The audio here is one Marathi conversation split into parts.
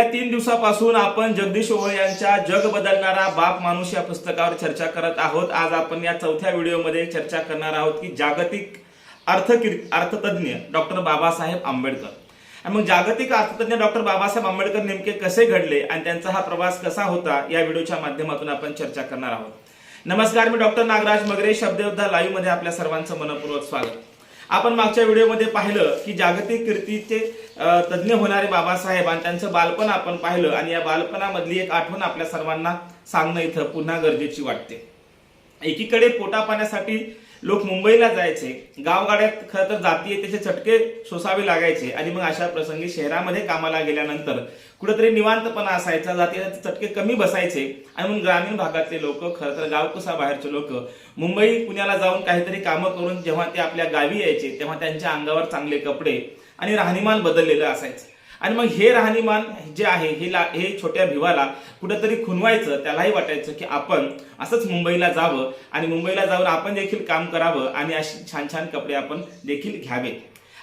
गेल्या तीन दिवसापासून आपण जगदीश ओवळ यांच्या जग बदलणारा बाप माणूस या पुस्तकावर चर्चा करत आहोत. आज आपण या चौथ्या व्हिडिओमध्ये चर्चा करणार आहोत की जागतिक अर्थकीर अर्थतज्ञ डॉक्टर बाबासाहेब आंबेडकर. मग जागतिक अर्थतज्ञ डॉक्टर बाबासाहेब आंबेडकर नेमके कसे घडले आणि त्यांचा हा प्रवास कसा होता या व्हिडिओच्या माध्यमातून आपण चर्चा करणार आहोत. नमस्कार मी डॉक्टर नागराज मगरे शब्दयोद्धा लाईव्हमध्ये आपल्या सर्वांचं मनपूर्वक स्वागत. आपण मागच्या व्हिडिओमध्ये पाहिलं की जागतिक कीर्तीचे तज्ज्ञ होणारे बाबासाहेब आणि त्यांचं बालपण आपण पाहिलं आणि या बालपणामधली एक आठवण आपल्या सर्वांना सांगणं इथं पुन्हा गरजेची वाटते. एकीकडे पोटापाण्यासाठी लोक मुंबईला जायचे गावगाड्यात खरं तर जातीय त्याचे चटके सोसावे लागायचे आणि मग अशा प्रसंगी शहरामध्ये कामाला गेल्यानंतर कुठेतरी निवांतपणा असायचा जातीय चटके कमी बसायचे आणि मग ग्रामीण भागातले लोक खरं तर गावकुसा बाहेरचे लोक मुंबई पुण्याला जाऊन काहीतरी कामं करून जेव्हा ते आपल्या गावी यायचे तेव्हा त्यांच्या अंगावर चांगले कपडे आणि राहणीमान बदललेलं असायचं. आणि मग हे राहणीमान जे आहे हे ला हे छोट्या भिवाला कुठंतरी खुनवायचं त्यालाही वाटायचं की आपण असंच मुंबईला जावं आणि मुंबईला जाऊन आपण देखील काम करावं आणि अशी छान छान कपडे आपण देखील घ्यावे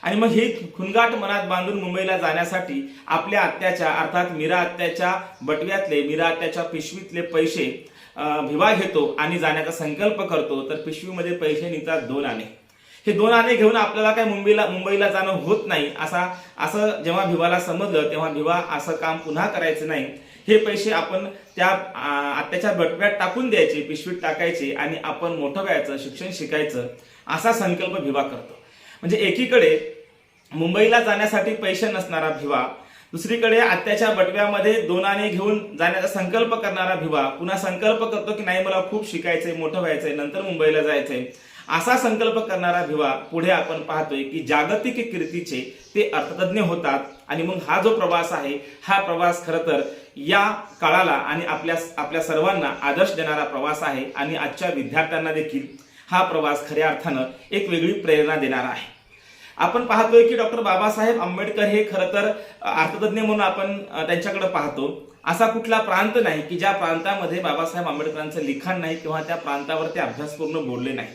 आणि मग हे खुनगाट मनात बांधून मुंबईला जाण्यासाठी आपल्या आत्याच्या अर्थात मीरा आत्याच्या बटव्यातले मीरा आत्याच्या पिशवीतले पैसे भिवा घेतो आणि जाण्याचा संकल्प करतो तर पिशवीमध्ये पैसे निघतात दोन आणे. हे दोन आणे घेऊन आपल्याला काय मुंबईला मुंबईला जाणं होत नाही. असा असं जेव्हा भिवाला समजलं तेव्हा भिवा असं काम पुन्हा करायचं नाही. हे पैसे आपण त्या आत्याच्या बटव्यात टाकून द्यायचे पिशवीत टाकायचे आणि आपण मोठं व्हायचं शिक्षण शिकायचं असा संकल्प भिवा करतो. म्हणजे एकीकडे मुंबईला जाण्यासाठी पैसे नसणारा भिवा दुसरीकडे आत्याच्या बटव्यामध्ये दोन आणे घेऊन जाण्याचा संकल्प करणारा भिवा पुन्हा संकल्प करतो की नाही मला खूप शिकायचंय मोठं व्हायचंय नंतर मुंबईला जायचंय. असा संकल्प करणारा भिवा पुढे आपण पाहतोय की जागतिक कीर्तीचे ते अर्थतज्ञ होतात. आणि मग हा जो प्रवास आहे हा प्रवास खरं तर या काळाला आणि आपल्या आपल्या सर्वांना आदर्श देणारा प्रवास आहे. आणि आजच्या विद्यार्थ्यांना देखील हा प्रवास खऱ्या अर्थानं एक वेगळी प्रेरणा देणारा आहे. आपण पाहतोय की डॉक्टर बाबासाहेब आंबेडकर हे खरं तर अर्थतज्ञ म्हणून आपण त्यांच्याकडे पाहतो. असा कुठला प्रांत नाही की ज्या प्रांतामध्ये बाबासाहेब आंबेडकरांचं लिखाण नाही किंवा त्या प्रांतावर ते अभ्यासपूर्ण बोलले नाही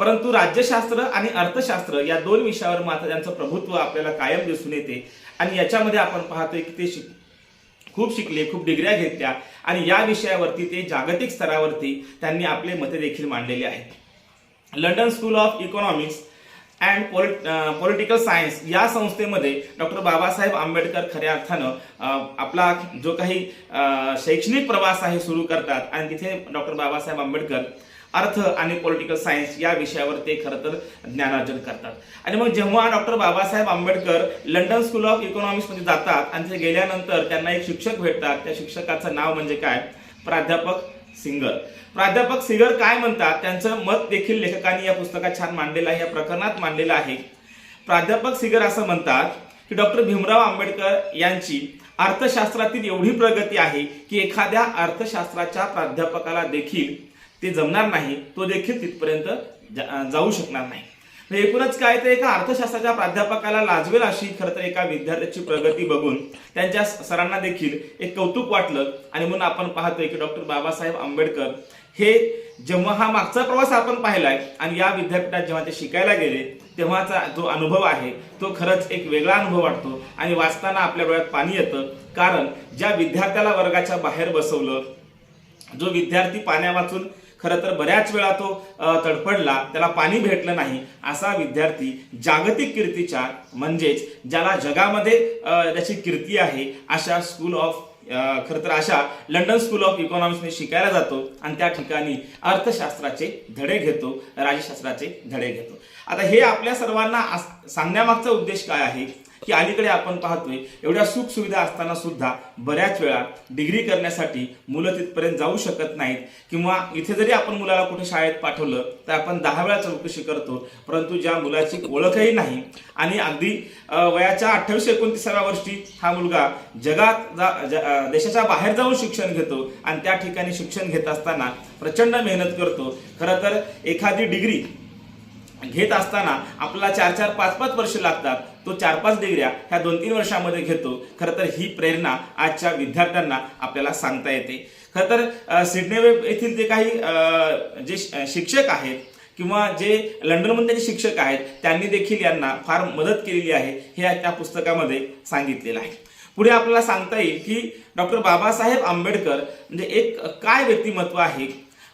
परंतु राज्यशास्त्र आणि अर्थशास्त्र या दोन विषयावर मात्र त्यांचं प्रभुत्व आपल्याला कायम दिसून येते. आणि याच्यामध्ये आपण पाहतोय की ते शिक खूप शिकले खूप डिग्र्या घेतल्या. आणि या विषयावरती ते जागतिक स्तरावरती त्यांनी आपले मते देखील मांडलेले आहेत. London school of economics and political science या संस्थेमध्ये डॉक्टर बाबासाहेब आंबेडकर खऱ्या अर्थानं आपला जो काही शैक्षणिक प्रवास आहे सुरू करतात. आणि तिथे डॉक्टर बाबासाहेब आंबेडकर अर्थ आणि पॉलिटिकल सायन्स या विषयावर ते खरं तर ज्ञानार्जन करतात. आणि मग जेव्हा doctor Babasaheb Ambedkar London school of इकॉनॉमिक्समध्ये जातात आणि तिथे गेल्यानंतर त्यांना एक शिक्षक भेटतात त्या शिक्षकाचं नाव म्हणजे काय? प्राध्यापक सिंगर. प्राध्यापक सिंगर काय म्हणतात? त्यांचं मत देखील लेखकांनी या पुस्तकात छान मांडलेलं आहे या प्रकरणात मांडलेलं आहे. प्राध्यापक सिगर असं म्हणतात की डॉक्टर भीमराव आंबेडकर यांची अर्थशास्त्रातील एवढी प्रगती आहे की एखाद्या अर्थशास्त्राच्या प्राध्यापकाला देखील ते जमणार नाही तो देखील तिथपर्यंत जा- जाऊ शकणार नाही. एकूणच काय तर एका अर्थशास्त्राच्या प्राध्यापकाला लाजवेल अशी खरं तर एका विद्यार्थ्याची प्रगती बघून त्यांच्या सरांना देखील एक कौतुक वाटलं. आणि म्हणून आपण पाहतोय की डॉक्टर बाबासाहेब आंबेडकर हे जेव्हा हा मागचा प्रवास आपण पाहिलाय आणि या विद्यापीठात जेव्हा ते शिकायला गेले तेव्हाचा जो अनुभव आहे तो खरंच एक वेगळा अनुभव वाटतो. आणि वाचताना आपल्या डोळ्यात पाणी येतं. कारण ज्या विद्यार्थ्याला वर्गाच्या बाहेर बसवलं जो विद्यार्थी पाण्या वाचून खरं तर बऱ्याच वेळा तो तडफडला त्याला पाणी भेटलं नाही असा विद्यार्थी जागतिक कीर्तीच्या म्हणजेच ज्याला जगामध्ये त्याची कीर्ती आहे अशा स्कूल ऑफ खरं तर अशा लंडन स्कूल ऑफ इकॉनॉमिक्सने शिकायला जातो आणि त्या ठिकाणी अर्थशास्त्राचे धडे घेतो राजशास्त्राचे धडे घेतो. आता हे आपल्या सर्वांना सांगण्यामागचा उद्देश काय आहे? की अलीकडे आपण पाहतोय एवढ्या सुखसुविधा असताना सुद्धा बऱ्याच वेळा डिग्री करण्यासाठी मुलं तिथपर्यंत जाऊ शकत नाहीत. किंवा इथे जरी आपण मुलाला कुठे शाळेत पाठवलं तर आपण दहा वेळा चौकशी करतो परंतु ज्या मुलाची ओळखही नाही आणि अगदी वयाच्या अठ्ठावीस एकोणतीसाव्या वर्षी हा मुलगा जगात जा ज- देशाच्या बाहेर जाऊन शिक्षण घेतो आणि त्या ठिकाणी शिक्षण घेत असताना प्रचंड मेहनत करतो. खरं तर एखादी डिग्री घेत असताना आपल्याला चार चार पाच पाच वर्ष लागतात. तो चार पाच डिग्र्या ह्या दोन तीन वर्षामध्ये घेतो. खरं तर ही प्रेरणा आजच्या विद्यार्थ्यांना आपल्याला सांगता येते. खरं तर अ, वेब येथील जे काही जे शिक्षक आहेत किंवा जे लंडनमध्ये जे शिक्षक आहेत त्यांनी देखील यांना फार मदत केलेली आहे हे त्या पुस्तकामध्ये सांगितलेलं आहे. पुढे आपल्याला सांगता येईल की डॉक्टर बाबासाहेब आंबेडकर म्हणजे एक काय व्यक्तिमत्व आहे?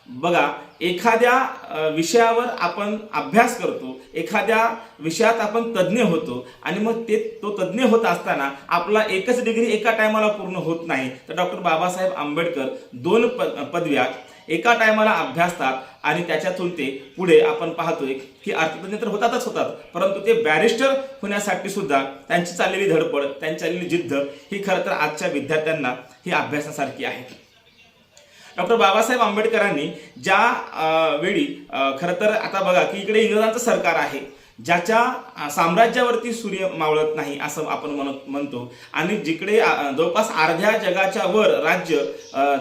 बघा एखाद्या विषयावर आपण अभ्यास करतो एखाद्या विषयात आपण तज्ज्ञ होतो आणि मग ते तो तज्ज्ञ होत असताना आपला एकच डिग्री एका टायमाला पूर्ण होत नाही. तर डॉक्टर बाबासाहेब आंबेडकर दोन प पदव्या एका टायमाला अभ्यासतात आणि त्याच्यातून ते पुढे आपण पाहतोय की अर्थतज्ञ तर होतातच होतात. परंतु ते बॅरिस्टर होण्यासाठी सुद्धा त्यांची चाललेली धडपड त्यांची चाललेली जिद्द ही खरं तर आजच्या विद्यार्थ्यांना ही अभ्यासासारखी आहे. डॉक्टर बाबासाहेब आंबेडकरांनी ज्या वेळी खरं तर आता बघा की इकडे इंग्रजांचं सरकार आहे ज्याच्या साम्राज्यावरती सूर्य मावळत नाही असं आपण म्हणत म्हणतो आणि जिकडे जवळपास अर्ध्या जगाच्या वर राज्य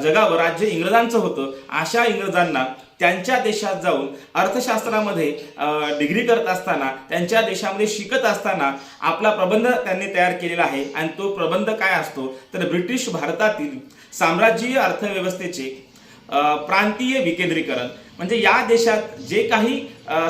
जगावर राज्य इंग्रजांचं होतं अशा इंग्रजांना त्यांच्या देशात जाऊन अर्थशास्त्रामध्ये डिग्री करत असताना त्यांच्या देशामध्ये शिकत असताना आपला प्रबंध त्यांनी तयार केलेला आहे आणि तो प्रबंध काय असतो? तर ब्रिटिश भारतातील साम्राज्यीय अर्थव्यवस्थेचे प्रांतीय विकेंद्रीकरण. म्हणजे या देशात जे काही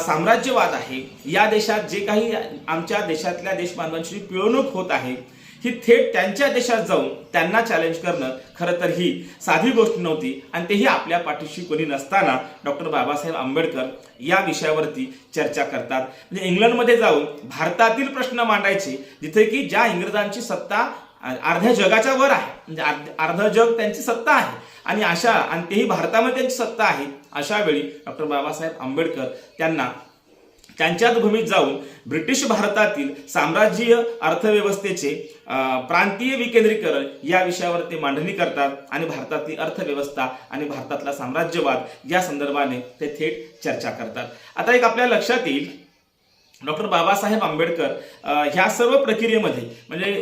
साम्राज्यवाद आहे या देशात जे काही आमच्या देशातल्या देशबांधवांची पिळवणूक होत आहे ही थेट त्यांच्या देशात जाऊन त्यांना चॅलेंज करणं खरं तर ही साधी गोष्ट नव्हती आणि तेही आपल्या पाठीशी कोणी नसताना डॉक्टर बाबासाहेब आंबेडकर या विषयावरती चर्चा करतात. म्हणजे इंग्लंडमध्ये जाऊन भारतातील प्रश्न मांडायचे जिथे की ज्या इंग्रजांची सत्ता अर्ध्या जगाच्या वर आहे. म्हणजे अर्ध जग त्यांची सत्ता आहे. आणि अशा आणि तेही भारतामध्ये त्यांची सत्ता आहे. अशा वेळी डॉक्टर बाबासाहेब आंबेडकर त्यांना त्यांच्याच भूमीत जाऊन ब्रिटिश भारतातील साम्राज्यीय अर्थव्यवस्थेचे प्रांतीय विकेंद्रीकरण या विषयावर ते मांडणी करतात आणि भारतातील अर्थव्यवस्था आणि भारतातला साम्राज्यवाद या संदर्भाने ते थेट चर्चा करतात. आता एक आपल्या लक्षात येईल डॉक्टर बाबासाहेब आंबेडकर ह्या सर्व प्रक्रियेमध्ये म्हणजे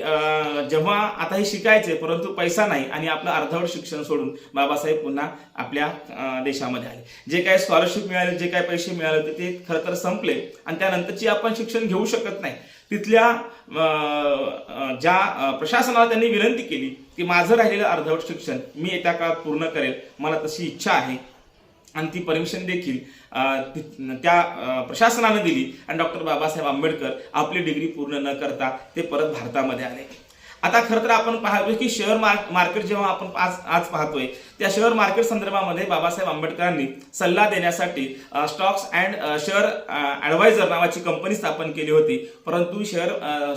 जेव्हा आता हे शिकायचे परंतु पैसा नाही आणि आपलं अर्धवट शिक्षण सोडून बाबासाहेब पुन्हा आपल्या देशामध्ये आले. जे काही स्कॉलरशिप मिळाले जे काही पैसे मिळाले होते ते खरं तर संपले आणि त्यानंतरची आपण शिक्षण घेऊ शकत नाही. तिथल्या ज्या प्रशासनाला त्यांनी विनंती केली की माझं राहिलेलं अर्धवट शिक्षण मी येत्या काळात पूर्ण करेल मला तशी इच्छा आहे. आणि ती परमिशन देखील त्या प्रशासनानं दिली आणि डॉक्टर बाबासाहेब आंबेडकर आपली डिग्री पूर्ण न करता ते परत भारतामध्ये आले. आता खरं तर आपण पाहतोय की शेअर मार्क मार्केट जेव्हा आपण आज आज पाहतोय त्या शेअर मार्केट संदर्भामध्ये बाबासाहेब आंबेडकरांनी सल्ला देण्यासाठी स्टॉक्स अँड शेअर ॲडवायझर नावाची कंपनी स्थापन केली होती. परंतु शेअर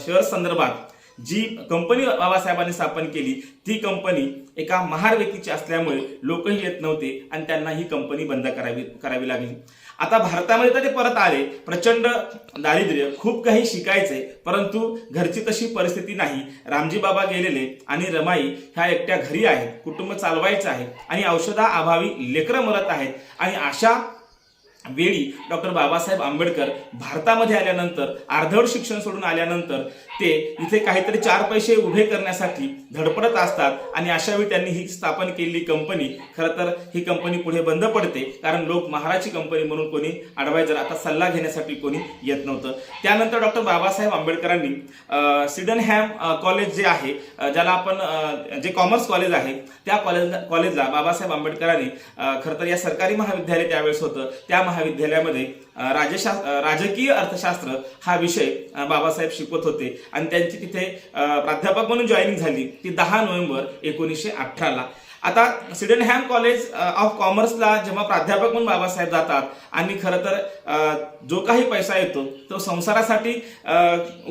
शेअर संदर्भात जी कंपनी बाबासाहेबांनी स्थापन केली ती कंपनी एका महार व्यक्तीची असल्यामुळे लोकही येत नव्हते आणि त्यांना ही कंपनी बंद करावी करावी लागली. आता भारतामध्ये तर ते परत आले. प्रचंड दारिद्र्य खूप काही शिकायचे परंतु घरची तशी परिस्थिती नाही. रामजी बाबा गेलेले आणि रमाई ह्या एकट्या घरी आहेत. कुटुंब चालवायचं आहे आणि औषधाअभावी लेकरं मरत आहेत. आणि अशा वेळी डॉक्टर बाबासाहेब आंबेडकर भारतामध्ये आल्यानंतर अर्धवट शिक्षण सोडून आल्यानंतर ते इथे काहीतरी चार पैसे उभे करण्यासाठी धडपडत असतात आणि अशा वेळी त्यांनी ही स्थापन केलेली कंपनी खरं तर ही कंपनी पुढे बंद पडते कारण लोक महाराजची कंपनी म्हणून कोणी अडवायझर आता सल्ला घेण्यासाठी कोणी येत नव्हतं. त्यानंतर डॉक्टर बाबासाहेब आंबेडकरांनी सिडन सिडनहॅम कॉलेज जे आहे ज्याला आपण जे कॉमर्स कॉलेज आहे त्या कॉलेज कॉलेजला बाबासाहेब आंबेडकरांनी खरं तर या सरकारी महाविद्यालय त्यावेळेस होतं. त्या महाविद्यालयामध्ये राजशा राजकीय अर्थशास्त्र हा विषय बाबासाहेब शिकवत होते. आणि त्यांची तिथे प्राध्यापक म्हणून जॉईनिंग झाली ती दहा नोव्हेंबर एकोणीसशे अठराला आता सिडनहॅम कॉलेज ऑफ कॉमर्सला जेव्हा प्राध्यापक म्हणून बाबासाहेब जातात आणि खरं तर जो काही पैसा येतो तो संसारासाठी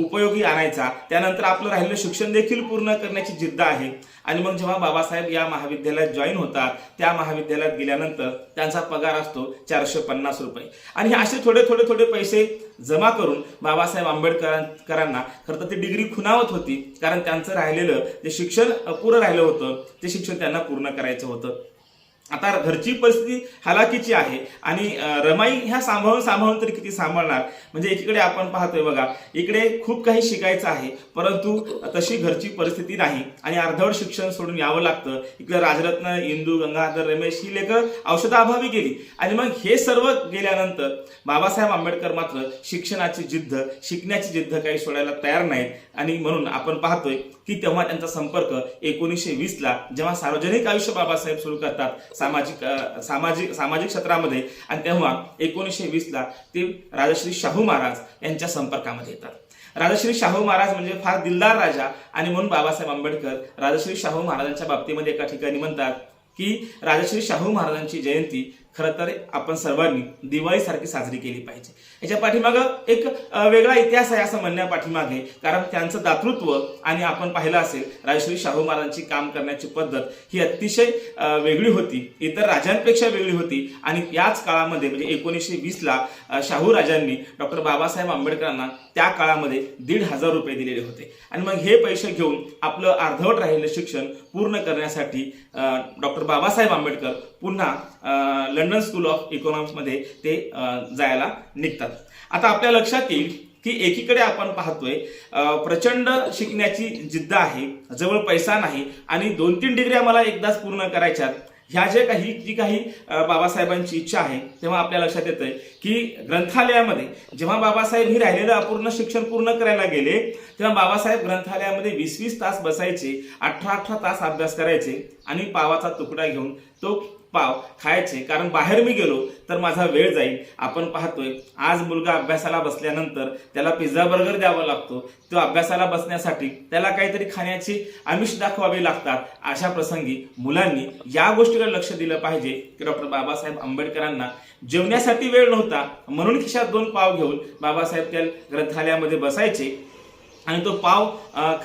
उपयोगी आणायचा. त्यानंतर आपलं राहिलेलं शिक्षण देखील पूर्ण करण्याची जिद्द आहे. आणि मग जेव्हा बाबासाहेब या महाविद्यालयात जॉईन होतात त्या महाविद्यालयात गेल्यानंतर त्यांचा पगार असतो चारशे पन्नास रुपये. आणि हे असे थोडे थोडे थोडे पैसे जमा करून बाबासाहेब आंबेडकरांना खरं तर ती डिग्री खुणावत होती. कारण त्यांचं राहिलेलं जे शिक्षण पुरं राहिलं होतं ते शिक्षण त्यांना पूर्ण करायचं होतं. आता घरची परिस्थिती हालाकीची आहे आणि रमाई ह्या सांभाळून सांभाळून तरी किती सांभाळणार? म्हणजे एकीकडे आपण पाहतोय बघा इकडे खूप काही शिकायचं आहे परंतु तशी घरची परिस्थिती नाही आणि अर्धवट शिक्षण सोडून यावं लागतं. इकडे राजरत्न इंदू गंगाधर रमेश ही लेखं औषधाअभावी गेली. आणि मग हे सर्व गेल्यानंतर बाबासाहेब आंबेडकर मात्र शिक्षणाची जिद्द शिकण्याची जिद्द काही सोडायला तयार नाहीत. आणि म्हणून आपण पाहतोय की तेव्हा त्यांचा संपर्क एकोणीसशे वीसला जेव्हा सार्वजनिक आयुष्य बाबासाहेब सुरू करतात सामाजिक सामाजिक सामाजिक क्षेत्रामध्ये आणि तेव्हा एकोणीसशे वीसला ते राजश्री शाहू महाराज यांच्या संपर्कामध्ये येतात. राजश्री शाहू महाराज म्हणजे फार दिलदार राजा आणि म्हणून बाबासाहेब आंबेडकर राजश्री शाहू महाराजांच्या बाबतीमध्ये एका ठिकाणी म्हणतात की राजश्री शाहू महाराजांची जयंती खरं तर आपण सर्वांनी दिवाळीसारखी साजरी केली पाहिजे. याच्या पाठीमागं एक वेगळा इतिहास आहे असं म्हणण्या पाठीमागे कारण त्यांचं दातृत्व आणि आपण पाहिलं असेल राजश्री शाहू महाराजांची काम करण्याची पद्धत ही अतिशय वेगळी होती. इतर राजांपेक्षा वेगळी होती. आणि याच काळामध्ये म्हणजे एकोणीसशे वीसला शाहू राजांनी डॉक्टर बाबासाहेब आंबेडकरांना त्या काळामध्ये दीड हजार रुपये दिलेले होते. आणि मग हे पैसे घेऊन आपलं अर्धवट राहिलेलं शिक्षण पूर्ण करण्यासाठी डॉक्टर बाबासाहेब आंबेडकर पुन्हा लंडन स्कूल ऑफ इकॉनॉमिक्समध्ये ते जायला निघतात. आता आपल्या लक्षात येईल की एकीकडे आपण पाहतोय प्रचंड शिकण्याची जिद्द आहे जवळ पैसा नाही आणि दोन तीन डिग्र्या मला एकदाच पूर्ण करायच्यात. ह्या जे काही जी काही बाबासाहेबांची इच्छा आहे तेव्हा आपल्या लक्षात येतंय की ग्रंथालयामध्ये जेव्हा बाबासाहेब ही राहिलेलं अपूर्ण शिक्षण पूर्ण करायला गेले तेव्हा बाबासाहेब ग्रंथालयामध्ये वीस वीस तास बसायचे अठरा अठरा तास अभ्यास करायचे आणि पावाचा तुकडा घेऊन तो पाव खायचे. कारण बाहेर मी गेलो तर माझा वेळ जाईल. आपण पाहतोय आज मुलगा अभ्यासाला बसल्यानंतर त्याला पिझ्झा बर्गर द्यावा लागतो. तो अभ्यासाला बसण्यासाठी त्याला काहीतरी खाण्याची आमिष दाखवावी लागतात. अशा प्रसंगी मुलांनी या गोष्टीकडे लक्ष दिलं पाहिजे. की डॉक्टर बाबासाहेब आंबेडकरांना जेवण्यासाठी वेळ नव्हता. म्हणून खिशात दोन पाव घेऊन बाबासाहेब त्या ग्रंथालयामध्ये बसायचे. आणि तो पाव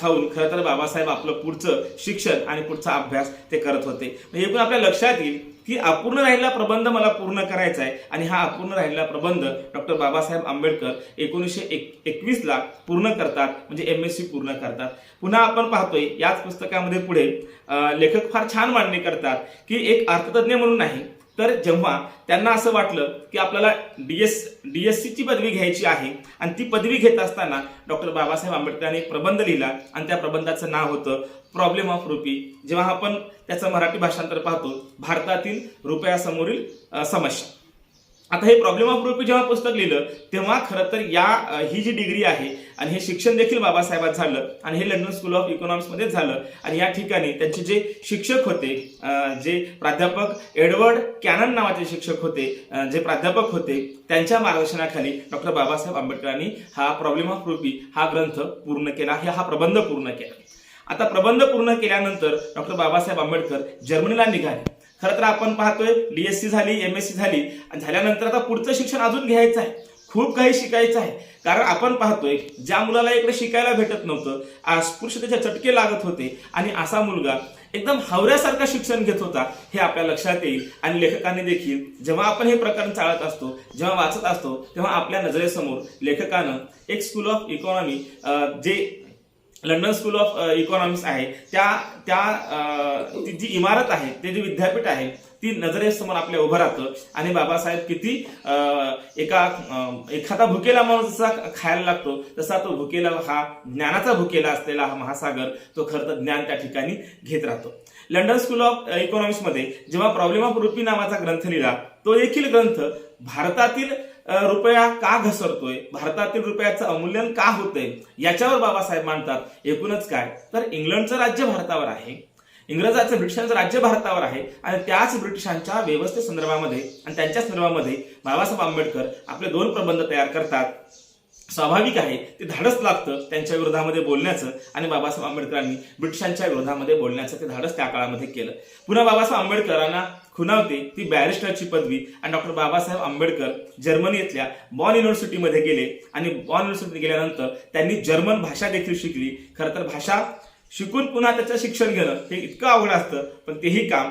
खाऊन खरं तर बाबासाहेब आपलं पुढचं शिक्षण आणि पुढचा अभ्यास ते करत होते. हे एकूण आपल्या लक्षात येईल की अपूर्ण राहिलेला प्रबंध मला पूर्ण करायचा आहे आणि हा अपूर्ण राहिलेला प्रबंध डॉक्टर बाबासाहेब आंबेडकर एकोणीसशे एक एकवीसला पूर्ण करतात म्हणजे एम एस सी पूर्ण करतात. पुन्हा आपण पाहतोय याच पुस्तकामध्ये पुढे लेखक फार छान मांडणी करतात की एक अर्थतज्ञ म्हणून नाही तर जेव्हा त्यांना असं वाटलं की आपल्याला डीएस डीएससीची पदवी घ्यायची आहे आणि ती पदवी घेत असताना डॉक्टर बाबासाहेब आंबेडकरांनी एक प्रबंध लिहिला आणि त्या प्रबंधाचं नाव होतं प्रॉब्लेम ऑफ रुपी. जेव्हा आपण त्याचं मराठी भाषांतर पाहतो भारतातील रुपयासमोरील समस्या. आता हे प्रॉब्लेम ऑफ रुपी जेव्हा पुस्तक लिहिलं तेव्हा खरं तर या ही जी डिग्री आहे आणि हे शिक्षण देखील बाबासाहेबात झालं आणि हे लंडन स्कूल ऑफ इकॉनॉमिक्समध्ये झालं आणि या ठिकाणी त्यांचे जे शिक्षक होते जे प्राध्यापक एडवर्ड कॅनन नावाचे शिक्षक होते जे प्राध्यापक होते त्यांच्या मार्गदर्शनाखाली डॉक्टर बाबासाहेब आंबेडकरांनी हा प्रॉब्लेम ऑफ रुपी हा ग्रंथ पूर्ण केला हे हा प्रबंध पूर्ण केला. आता प्रबंध पूर्ण केल्यानंतर डॉक्टर बाबासाहेब आंबेडकर जर्मनीला निघाले. खरं तर आपण पाहतोय डीएससी झाली एम एस सी झाली आणि झाल्यानंतर आता पुढचं शिक्षण अजून घ्यायचं आहे. खूप काही शिकायचं आहे. कारण आपण पाहतोय ज्या मुलाला इकडे शिकायला भेटत नव्हतं अस्पृश्यतेच्या चटके लागत होते आणि असा मुलगा एकदम हावऱ्यासारखं शिक्षण घेत होता हे आपल्या लक्षात येईल. आणि लेखकांनी देखील जेव्हा आपण हे प्रकरण चाळत असतो जेव्हा वाचत असतो तेव्हा आपल्या नजरेसमोर लेखकानं एक स्कूल ऑफ इकॉनॉमी जे लंडन स्कूल ऑफ इकॉनॉमिक्स आहे. त्या त्या ती जी इमारत आहे ते जे विद्यापीठ आहे ती नजरेसमोर आपल्या उभं राहतं. आणि बाबासाहेब किती एका एखादा भुकेला माणूस जसा खायला लागतो तसा तो भुकेला हा ज्ञानाचा भुकेला असलेला हा महासागर तो खरं तर ज्ञान त्या ठिकाणी घेत राहतो. लंडन स्कूल ऑफ इकॉनॉमिक्समध्ये जेव्हा प्रॉब्लेम ऑफ रुपी नावाचा ग्रंथ लिहिला तो देखील ग्रंथ भारतातील रुपया का घसरतोय? भारतातील रुपयाचं अमूल्यन का होतंय? याच्यावर बाबासाहेब मांडतात एकूणच काय? तर इंग्लंडचं राज्य भारतावर आहे. इंग्रजाचं ब्रिटिशांचं राज्य भारतावर आहे. आणि त्याच ब्रिटिशांच्या व्यवस्थे संदर्भामध्ये आणि त्यांच्या संदर्भामध्ये बाबासाहेब आंबेडकर आपले दोन प्रबंध तयार करतात. स्वाभाविक आहे ते धाडस लागतं त्यांच्या विरोधामध्ये बोलण्याचं आणि बाबासाहेब आंबेडकरांनी ब्रिटिशांच्या विरोधामध्ये बोलण्याचं ते धाडस त्या काळामध्ये केलं. पुन्हा बाबासाहेब आंबेडकरांना खुणावते ती बॅरिस्टरची पदवी आणि डॉक्टर बाबासाहेब आंबेडकर जर्मनीतल्या बॉन युनिव्हर्सिटीमध्ये गेले आणि बॉन युनिव्हर्सिटी गेल्यानंतर त्यांनी जर्मन भाषा देखील शिकली. खरं तर भाषा शिकून पुन्हा त्याचं शिक्षण घेणं हे इतकं अवघड असतं पण तेही काम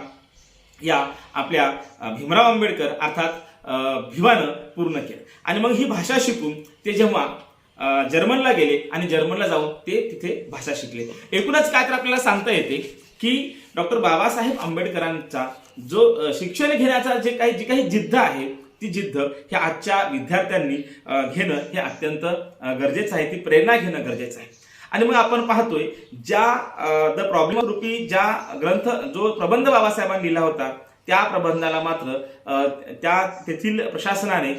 या आपल्या भीमराव आंबेडकर अर्थात भिवानं पूर्ण केलं. आणि मग ही भाषा शिकून ते जेव्हा जर्मनला गेले आणि जर्मनला जाऊन ते तिथे भाषा शिकले. एकूणच काय तर आपल्याला सांगता येते की डॉक्टर बाबासाहेब आंबेडकरांचा जो शिक्षण घेण्याचा जे काही जी काही जिद्द आहे ती जिद्द हे आजच्या विद्यार्थ्यांनी घेणं हे अत्यंत गरजेचं आहे. ती प्रेरणा घेणं गरजेचं आहे. आणि मग आपण पाहतोय ज्या द प्रॉब्लेम रूपी ज्या ग्रंथ जो प्रबंध बाबासाहेबांनी लिहिला होता त्या प्रबंधाला मात्र त्या तेथील प्रशासनाने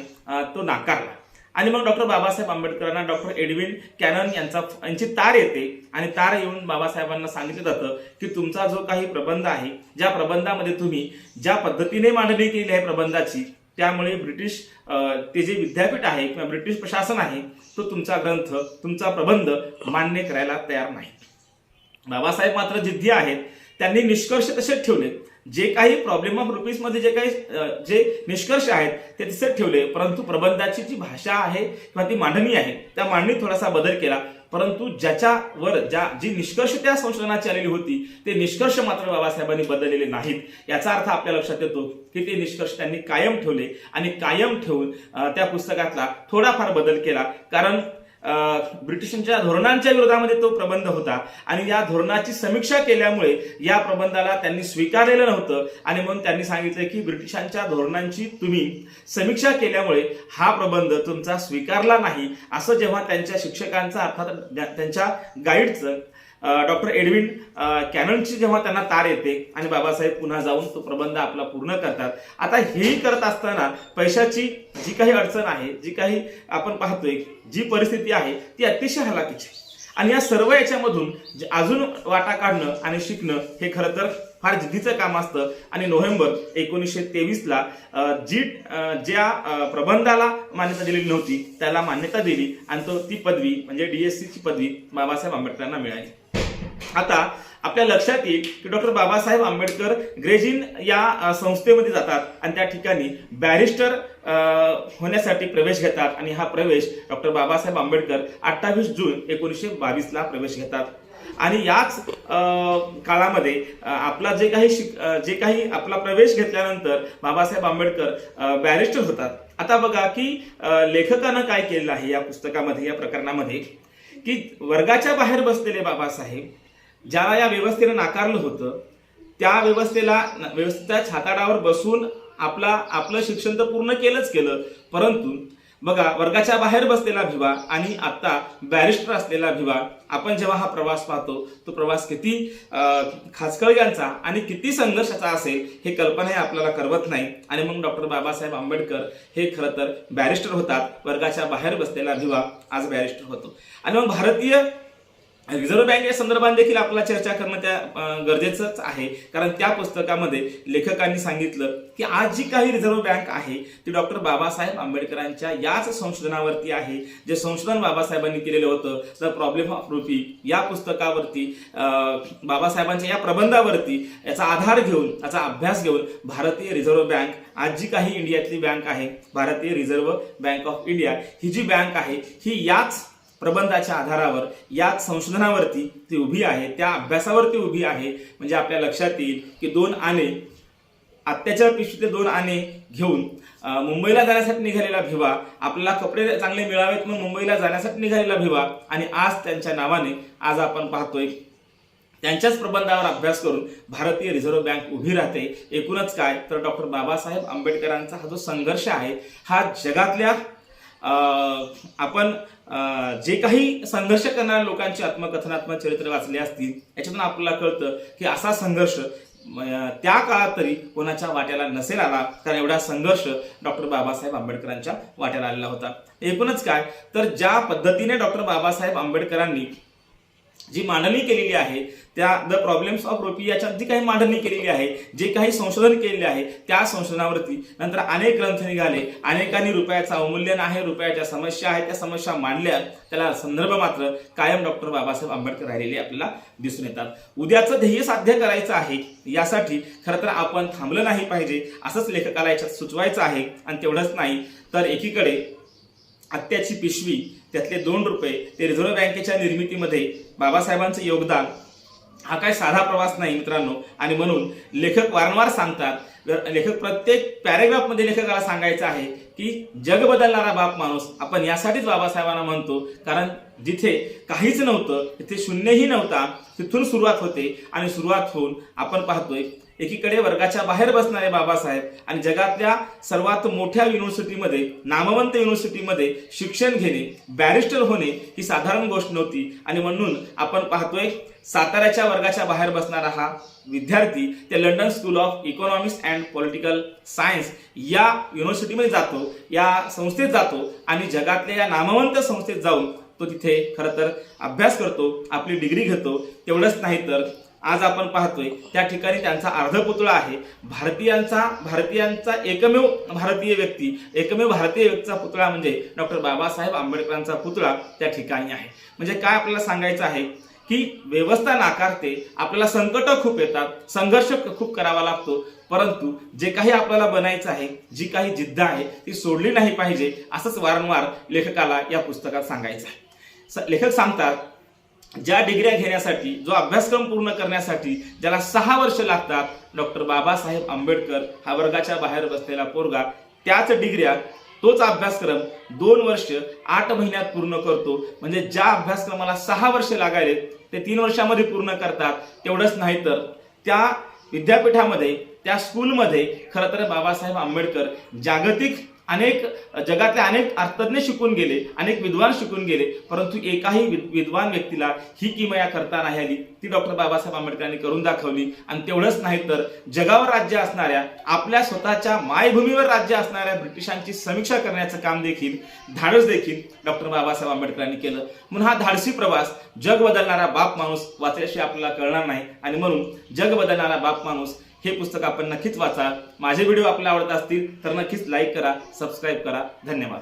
तो नाकारला. आणि मग डॉक्टर बाबासाहेब आंबेडकरांना डॉक्टर एडविन कॅनन यांचा यांची तार येते आणि तार येऊन बाबासाहेबांना सांगितलं जातं की तुमचा जो काही प्रबंध आहे ज्या प्रबंधामध्ये तुम्ही ज्या पद्धतीने मांडणी केली आहे प्रबंधाची त्यामुळे ब्रिटिश ते जे विद्यापीठ आहे किंवा ब्रिटिश प्रशासन आहे तो तुमचा ग्रंथ तुमचा प्रबंध मान्य करायला तयार नाही. बाबासाहेब मात्र जिद्दी आहेत त्यांनी निष्कर्ष तसेच ठेवले जे काही प्रॉब्लेम ऑफ रुपीजमध्ये जे काही जे निष्कर्ष आहेत ते तसेच ठेवले. परंतु प्रबंधाची जी भाषा आहे किंवा ती मांडणी आहे त्या मांडणीत थोडासा बदल केला. परंतु ज्याच्यावर ज्या जी निष्कर्ष त्या संशोधनाची आलेली होती ते निष्कर्ष मात्र बाबासाहेबांनी बदललेले नाहीत. याचा अर्थ आपल्या लक्षात येतो की ते निष्कर्ष त्यांनी कायम ठेवले आणि कायम ठेवून त्या पुस्तकातला थोडाफार बदल केला. कारण ब्रिटिशांच्या धोरणांच्या विरोधामध्ये तो प्रबंध होता. आणि या धोरणाची समीक्षा केल्यामुळे या प्रबंधाला त्यांनी स्वीकारलेलं नव्हतं. आणि म्हणून त्यांनी सांगितलं की ब्रिटिशांच्या धोरणांची तुम्ही समीक्षा केल्यामुळे हा प्रबंध तुमचा स्वीकारला नाही. असं जेव्हा त्यांच्या शिक्षकांचा अर्थात त्यांच्या गाईडचं डॉक्टर एडविन अ, कॅननची जेव्हा त्यांना तार येते आणि बाबासाहेब पुन्हा जाऊन तो प्रबंध आपला पूर्ण करतात आता हेही करत असताना पैशाची जी काही अडचण आहे जी काही आपण पाहतोय जी परिस्थिती आहे ती अतिशय हलाखीची आणि या सर्व याच्यामधून जे अजून वाटा काढणं आणि शिकणं हे खरं तर फार जिद्दीचं काम असतं. आणि नोव्हेंबर एकोणीसशे तेवीसला जी ज्या प्रबंधाला मान्यता दिलेली नव्हती त्याला मान्यता दिली आणि तो ती पदवी म्हणजे डी एस सीची पदवी बाबासाहेब आंबेडकरांना मिळाली. आता आपल्या लक्षात येईल की डॉक्टर बाबासाहेब आंबेडकर ग्रेजिन या संस्थेमध्ये जातात आणि त्या ठिकाणी बॅरिस्टर होण्यासाठी प्रवेश घेतात आणि हा प्रवेश डॉक्टर बाबासाहेब आंबेडकर अठ्ठावीस जून एकोणीसशे बावीसला प्रवेश घेतात. आणि याच काळामध्ये आपला जे काही शिक जे काही आपला प्रवेश घेतल्यानंतर बाबासाहेब आंबेडकर बॅरिस्टर होतात. आता बघा की लेखकानं काय केलेलं आहे या पुस्तकामध्ये या प्रकरणामध्ये? की वर्गाच्या बाहेर बसलेले बाबासाहेब ज्याला या व्यवस्थेनं नाकारलं होतं त्या व्यवस्थेला व्यवस्थेच्या छाताडावर बसून आपला आपलं शिक्षण तर पूर्ण केलंच केलं. परंतु बघा वर्गाच्या बाहेर बसलेला भिवा आणि आता बॅरिस्टर असलेला भिवा आपण जेव्हा हा प्रवास पाहतो तो प्रवास किती खासकळग्यांचा आणि किती संघर्षाचा असेल हे कल्पनाही आपल्याला करवत नाही. आणि मग डॉक्टर बाबासाहेब आंबेडकर हे खरं तर बॅरिस्टर होतात. वर्गाच्या बाहेर बसलेला भिवा आज बॅरिस्टर होतो. आणि मग भारतीय रिझर्व्ह बँक या संदर्भात देखील आपल्याला चर्चा करणं त्या गरजेचंच आहे. कारण त्या पुस्तकामध्ये लेखकांनी सांगितलं की आज जी काही रिझर्व्ह बँक आहे ती डॉक्टर बाबासाहेब आंबेडकरांच्या याच संशोधनावरती आहे. जे संशोधन बाबासाहेबांनी केलेलं होतं द प्रॉब्लेम ऑफ रुपी या पुस्तकावरती बाबासाहेबांच्या या प्रबंधावरती याचा आधार घेऊन याचा अभ्यास घेऊन भारतीय रिझर्व्ह बँक आज जी काही इंडियातली बँक आहे भारतीय रिझर्व्ह बँक ऑफ इंडिया ही जी बँक आहे ही याच प्रबंधाच्या आधारावर याच संशोधनावरती ती उभी आहे त्या अभ्यासावरती उभी आहे. म्हणजे आपल्या लक्षात येईल की दोन आणे अत्याचार पिशवीतले दोन आणे घेऊन मुंबईला जाण्यासाठी निघालेला भिवा आपल्याला कपडे चांगले मिळावेत म्हणून मुंबईला जाण्यासाठी निघालेला भिवा आणि आज त्यांच्या नावाने आज आपण पाहतोय त्यांच्याच प्रबंधावर अभ्यास करून भारतीय रिझर्व्ह बँक उभी राहते. एकूणच काय? तर डॉक्टर बाबासाहेब आंबेडकरांचा हा जो संघर्ष आहे हा जगातल्या आपण जे काही संघर्ष करणाऱ्या लोकांची आत्मकथनात्मक चरित्र वाचले असतील याच्यातून आपल्याला कळतं की असा संघर्ष त्या काळात तरी कोणाच्या वाट्याला नसेल आला. कारण एवढा संघर्ष डॉक्टर बाबासाहेब आंबेडकरांच्या वाट्याला आलेला होता. एकूणच काय? तर ज्या पद्धतीने डॉक्टर बाबासाहेब आंबेडकरांनी जी मांडणी केलेली आहे त्या द प्रॉब्लेम्स ऑफ रोपी याच्यात जी काही मांडणी केलेली आहे जे काही संशोधन केलेले आहे त्या संशोधनावरती नंतर अनेक ग्रंथ निघाले. अनेकांनी रुपयाचं अवमूल्यन आहे रुपयाच्या समस्या आहेत त्या समस्या मांडल्या. त्याला संदर्भ मात्र कायम डॉक्टर बाबासाहेब आंबेडकर राहिलेले आपल्याला दिसून येतात. उद्याचं ध्येय साध्य करायचं आहे यासाठी खरं तर आपण थांबलं नाही पाहिजे असंच लेखकाला याच्यात सुचवायचं आहे आणि तेवढंच नाही. तर एकीकडे आत्याची पिशवी त्यातले दोन रुपये ते रिझर्व्ह बँकेच्या निर्मितीमध्ये बाबासाहेबांचं योगदान. हा काय साधा प्रवास नाही मित्रांनो. आणि म्हणून लेखक वारंवार सांगतात लेखक प्रत्येक पॅरेग्राफमध्ये लेखकाला सांगायचं आहे की जग बदलणारा बाप माणूस आपण यासाठीच बाबासाहेबांना म्हणतो कारण जिथे काहीच नव्हतं तिथे शून्यही नव्हता तिथून सुरुवात होते आणि सुरुवात होऊन आपण पाहतोय एकीकडे वर्गाच्या बाहेर बसणारे बाबासाहेब आणि जगातल्या सर्वात मोठ्या युनिव्हर्सिटीमध्ये नामवंत युनिव्हर्सिटीमध्ये शिक्षण घेणे बॅरिस्टर होणे ही साधारण गोष्ट नव्हती. आणि म्हणून आपण पाहतोय साताऱ्याच्या वर्गाच्या बाहेर बसणारा हा विद्यार्थी ते London school of economics and political science या युनिव्हर्सिटीमध्ये जातो या संस्थेत जातो आणि जगातल्या या नामवंत संस्थेत जाऊन तो तिथे खरं तर अभ्यास करतो आपली डिग्री घेतो. तेवढंच नाही तर आज आपण पाहतोय त्या ठिकाणी त्यांचा अर्धपुतळा आहे. भारतीयांचा भारतीयांचा एकमेव भारतीय व्यक्ती एकमेव भारतीय व्यक्तीचा पुतळा म्हणजे डॉक्टर बाबासाहेब आंबेडकरांचा पुतळा त्या ठिकाणी आहे. म्हणजे काय आपल्याला सांगायचं आहे? की व्यवस्था नाकारते आपल्याला संकट खूप येतात संघर्ष खूप करावा लागतो परंतु जे काही आपल्याला बनायचं आहे जी काही जिद्द आहे ती सोडली नाही पाहिजे असंच वारंवार लेखकाला या पुस्तकात सांगायचं आहे. लेखक सांगतात ज्या डिग्र्या घेण्यासाठी जो अभ्यासक्रम पूर्ण करण्यासाठी ज्याला सहा वर्ष लागतात डॉक्टर बाबासाहेब आंबेडकर हा वर्गाच्या बाहेर बसलेला पोरगा त्याच डिग्र्या तोच अभ्यासक्रम दोन वर्ष आठ महिन्यात पूर्ण करतो. म्हणजे ज्या अभ्यासक्रमाला सहा वर्ष लागायले ते तीन वर्षामध्ये पूर्ण करतात. तेवढंच नाही तर त्या विद्यापीठामध्ये त्या स्कूलमध्ये खरं तर बाबासाहेब आंबेडकर जागतिक अनेक जगातले अनेक अर्थज्ञ शिकून गेले अनेक विद्वान शिकून गेले परंतु एकाही विद्वान व्यक्तीला ही किमया करता नाही आली. ती डॉक्टर बाबासाहेब आंबेडकरांनी करून दाखवली. आणि तेवढंच नाही तर जगावर राज्य असणाऱ्या आपल्या स्वतःच्या मायभूमीवर राज्य असणाऱ्या ब्रिटिशांची समीक्षा करण्याचं काम देखील धाडस देखील डॉक्टर बाबासाहेब आंबेडकरांनी केलं. म्हणून हा धाडसी प्रवास जग बदलणारा बाप माणूस वाचल्याशिवाय आपल्याला कळणार नाही. आणि म्हणून जग बदलणारा बाप माणूस हे पुस्तक आपण नक्कीच वाचा. माझे व्हिडिओ आपल्याला आवडत असतील तर नक्कीच लाईक करा सबस्क्राईब करा. धन्यवाद.